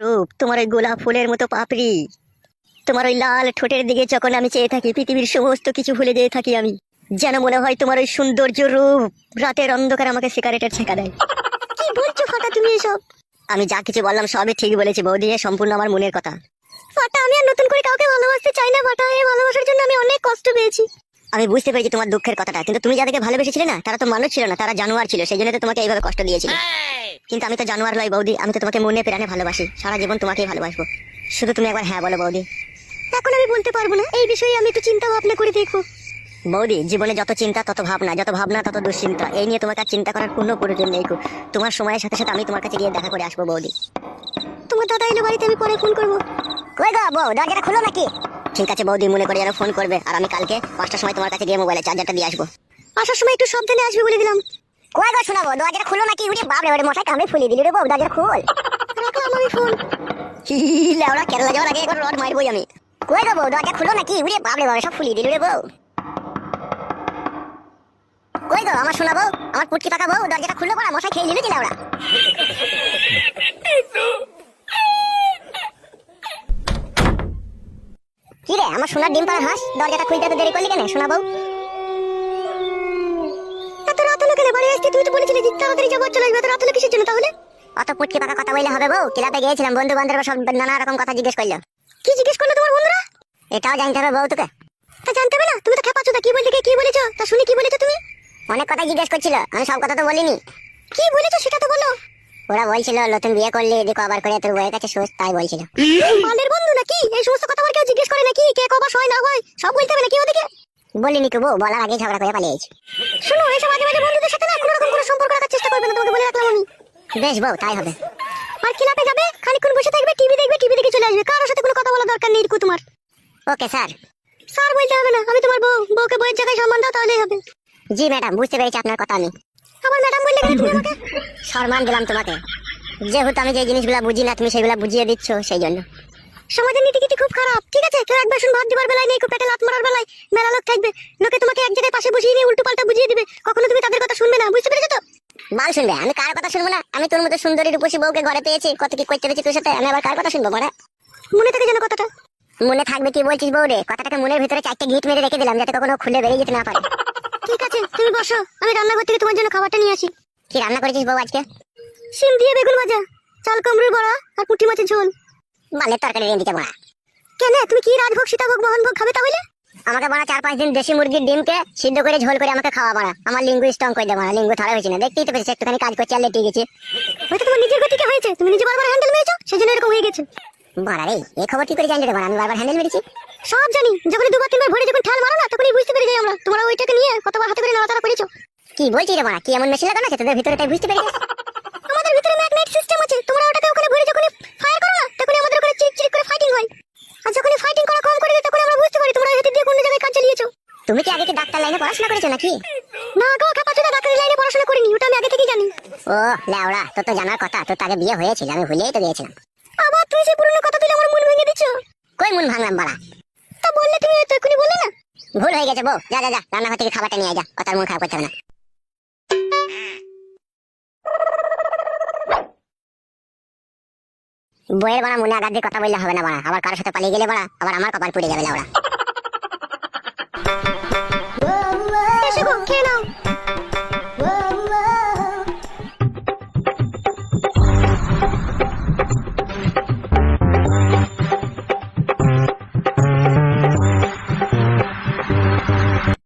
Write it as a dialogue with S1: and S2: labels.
S1: রূপ, তোমার ওই গোলাপ ফুলের মতো পাপড়ি। তোমার ওই লাল ঠোঁটের দিকে যখন আমি চেয়ে থাকি, পৃথিবীর সমস্ত কিছু ভুলে যেয়ে থাকি আমি। যেন মনে হয় তোমার ওই সৌন্দর্য রূপ রাতের অন্ধকার আমাকে সিগারেটের ছেঁকা দেয়। কি বলছো ফাটা তুমি এসব? আমি যা কিছু বললাম সবই ঠিক বলেছি বৌদি সম্পূর্ণ আমার মনের কথা। ফাটা, আমি আর নতুন করে কাউকে ভালোবাসতে চাই না ফাটা এই ভালোবাসার জন্য আমি অনেক কষ্ট পেয়েছি। আমি বুঝতে পেরেছি তোমার দুঃখের কথাটা, কিন্তু তুমি যাদেরকে ভালোবেসেছিলে না, তারা তো মানুষ ছিল না, তারা জানোয়ার ছিল, সেই জন্য তো তোমাকে এইভাবে কষ্ট দিয়েছিল। কিন্তু আমি তো জানোয়ার লয় বৌদি, আমি তো তোমাকে মনে প্রাণে ভালোবাসি। সারা জীবন তোমাকেই ভালোবাসবো। শুধু তুমি একবার হ্যাঁ বলো বৌদি। এখন আমি বলতে পারব না, এই বিষয়ে আমি একটু চিন্তা ভাবনা করে দেখব। বৌদি, জীবনে যত চিন্তা, তত ভাবনা, যত ভাবনা, তত দুশ্চিন্তা, এই নিয়ে তোমাকে চিন্তা করার কোনো প্রয়োজন নেই তোমার সময়ের সাথে সাথে আমি তোমার কাছে গিয়ে দেখা করে আসব বৌদি। তোমার দাদা এলে বাড়িতে, আমি পরে ফোন করব। কই গো, বউ, দরজাটা খুলো নাকি? ঠিক আছে বৌদি, মনে করে যেন ফোন করবে, আর আমি কালকে পাঁচটার সময় তোমার কাছে গিয়ে মোবাইলে চার্জারটা দিয়ে আসব। আসার সময় একটু সাবধানে আসবে বলে দিলাম। কই গো, শোনাবো? দরজাটা খুলো নাকি? উড়ে বাবরে বাবরে মশাই কামড়ে ফুলিয়ে দিলি রে বউ, দরজাটা খুল। রাখলাম আমি ফোন যাওয়ার আগে একবার রড মারবই আমি। কই গো বউ, দরজা খুলো নাকি? উড়ে বাবরে বাবরে সব ফুলিয়ে দিলি রে বউ। কই গো, আমার শোনাবো? আমার পুটকি পাকা বউ, দরজাটা খুললো পড়া, মশাই খেয়ে নিল লেওড়া? কি রে, আমার সোনার ডিম পাড়া হাঁস দরজাটা খুলতে তো দেরি করলি কেন? শোনা বউ এত রাত আসতে তুই তো বলেছিলি যে তাড়াতাড়ি যাব চলে আসবে রাত হলো কিসের জন্য তাহলে? অত পুটকি পাকা কথা বললে হবে বউ? ক্লাবে গিয়েছিলাম বন্ধু বান্ধব সব নানা রকম কথা জিজ্ঞেস করল। কি জিজ্ঞেস করল তোমার বন্ধুরা? এটাও জানতে হবে বউ তোকে তা জানতে হবে না তুমি তো খেপাচ্ছ তা কি বলতে কি বলেছ? তা শুনি কি বলেছ তুমি? অনেক কথা জিজ্ঞেস করছিল আমি সব কথা তো বলিনি। কি বলেছ সেটা তো বলো। ওরা বলছিল নতুন বিয়ে করলে এদিকে আবার করে তোর বউয়ের কাছে সুস্থ তাই বলছিল। মালের বন্ধু নাকি? এই সমস্ত কথা আমার কেউ জিজ্ঞেস করে নাকি? কে কবার হয় না হয়? সব বলতে হবে নাকি ওদিকে বলিনি কেউ বলার আগে ঝগড়া করে পালিয়েছি শোনো এসব আজে বাজে বন্ধুদের সাথে না কোনো রকম কোনো সম্পর্ক রাখার চেষ্টা করবে না তোমাকে বলে রাখলাম আমি। বেশ বউ তাই হবে। আর ক্লাবে যাবে খানিকক্ষণ বসে থাকবে টিভি দেখবে টিভি দেখে চলে আসবে। কারোর সাথে কোনো কথা বলার দরকার নেই রিকু তোমার। Okay sir. স্যার বলতে হবে না আমি তোমার বউ বউকে বউয়ের জায়গায় সম্মান দাও তাহলেই হবে। জি ম্যাডাম বুঝতে পেরেছি আপনার কথা আমি। আমার ম্যাডাম বললে কেন তুমি আমাকে? সম্মান দিলাম তোমাকে। যেহেতু আমি যে জিনিসগুলো বুঝি না তুমি সেগুলো বুঝিয়ে দিচ্ছ সেই জন্য। সমাজের নীতি গীতি খুব খারাপ। ঠিক আছে কেউ এক বাসন ভাত দিবার বেলায় নেই কেউ পেটে লাত মারার বেলায় মেলা লোক থাকবে। লোকে তোমাকে এক জায়গায় পাশে বসিয়ে নিয়ে উল্টো পাল্টা বুঝিয়ে দিবে। কখনো তুমি তাদের কথা শুনবে না বুঝতে পেরেছ তো? বাল শুনবে আমি কার কথা শুনব না? আমি তোর মতো সুন্দরী রূপসী বউকে ঘরে পেয়েছি কত কি করতে পেরেছি তোর সাথে? আমি আবার কার কথা শুনব মারা মনে থাকে যেন কথাটা। মনে থাকবে কি বলছিস বউ রে? কথাটাকে মনের ভিতরে চারটে গিট মেরে রেখে দিলাম যাতে কখনো খুলে বেরিয়ে যেতে না পারে। ঠিক আছে তুমি বসো আমি রান্নাঘর থেকে তোমার জন্য খাবারটা নিয়ে আসি। কি রান্না করেছিস বউ আজকে? শিম দিয়ে বেগুন ভাজা চাল কুমড়োর বড়া আর পুঁটি মাছের ঝোল। বালের তরকারি রেঁধে দিতে বড়া কেন? তুমি কি রাজভোগ সীতাভোগ মোহনভোগ খাবে তাহলে? আমাকে বড়া চার পাঁচ দিন দেশি মুরগির ডিমকে সিদ্ধ করে ঝোল করে আমাকে খাওয়া বড়া আমার লিঙ্গু স্ট্রং করে দেবো লিঙ্গু ধরা হয়েছে না। দেখতেই তো পেরেছি একটুখানি কাজ করছে আর লেটে গেছে। হয়তো তোমার নিজের গতিকে হয়েছে? তুমি নিজে বারবার হ্যান্ডেল মেরেছো? সেই জন্য এরকম হয়ে গেছে। বাড়া রে এই খবর কি করে জানতে পারো আমি বারবার হ্যান্ডেল মেরেছি। সব জানি। যখন দুবার তিনবার ভরে যখন ঠাল মারো না তখনই বুঝতে পেরে যাই আমরা। তোমরা ওইটাকে নিয়ে কতবার হাতে করে নাড়াচাড়া করেছ। কি বলছি রে বাড়া? কি এমন মেশিন লাগানো আছে? তোদের ভিতরে তাই বুঝতে পেরেছিস আমাদের ভিতরে ম্যাগনেট সিস্টেম আছে তোমরা ওটাকে ওখানে ভরে যখন ফায়ার করো না তখনই আমাদের ওখানে চিক চিক করে ফাইটিং হয় আর যখন ফাইটিং করা কম করে দেয় তখন আমরা বুঝতে পারি তোমরা হেঁটে দিয়ে কোন জায়গায় কাজ চালিয়েছো তুমি কি আগে কি ডাক্তার লাইনে পড়াশোনা করেছ নাকি? না গো কাপাচো না ডাক্তারি লাইনে পড়াশোনা করিনি ওটা আমি আগে থেকেই জানি। ও লেওড়া তোর তো জানার কথা তোর তো আগে বিয়ে হয়েছিল আমি ভুলেই তো গিয়েছিলাম। আবার তুই সেই পুরনো কথা তুলে আমার মন ভেঙে দিচ্ছ? কই মন ভাঙলাম বাড়া? তা বললে তুমি তো এক্ষুনি বললে না? ভুল হয়ে গেছে বউ যা যা যা রান্নাঘর থেকে খাবারটা নিয়ে যা কথার মন খারাপ করতে হবে না। বইয়ের বাড়া মনে আঘাত দিয়ে কথা বললে হবে না বাড়া আবার কারোর সাথে পালিয়ে গেলে বাড়া আবার আমার কপাল পুড়ে যাবে লাউড়া Thank you.